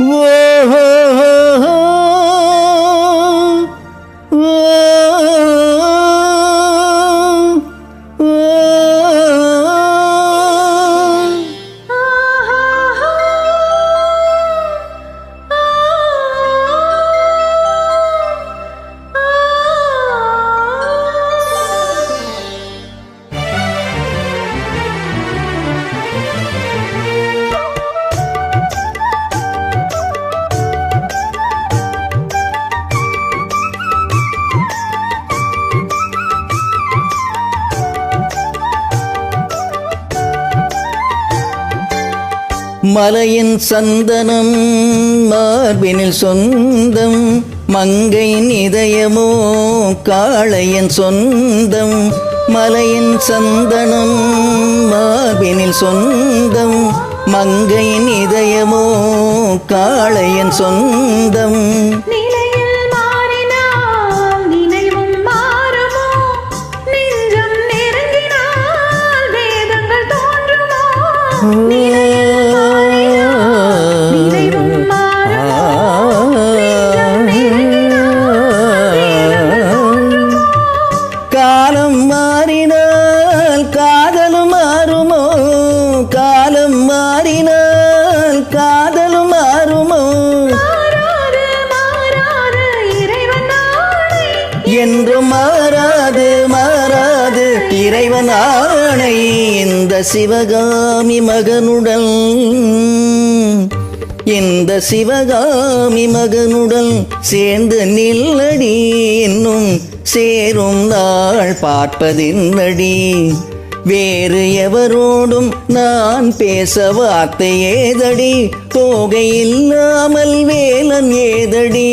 Whoa! மலையின் சந்தனம் மார்பினில் சொந்தம் மங்கையின் இதயமோ காளையின் சொந்தம் மலையின் சந்தனம் மார்பினில் சொந்தம் மங்கையின் இதயமோ காளையின் சொந்தம். நிலையில் இறைவன் ஆணை இந்த சிவகாமி மகனுடன். இந்த சிவகாமி மகனுடன் சேர்ந்து நில்லடி என்னும் சேரும் நாள் பார்ப்பதின்னடி வேறு எவரோடும் நான் பேச வார்த்தை ஏதடி தோகை இல்லாமல் வேலன் ஏதடி.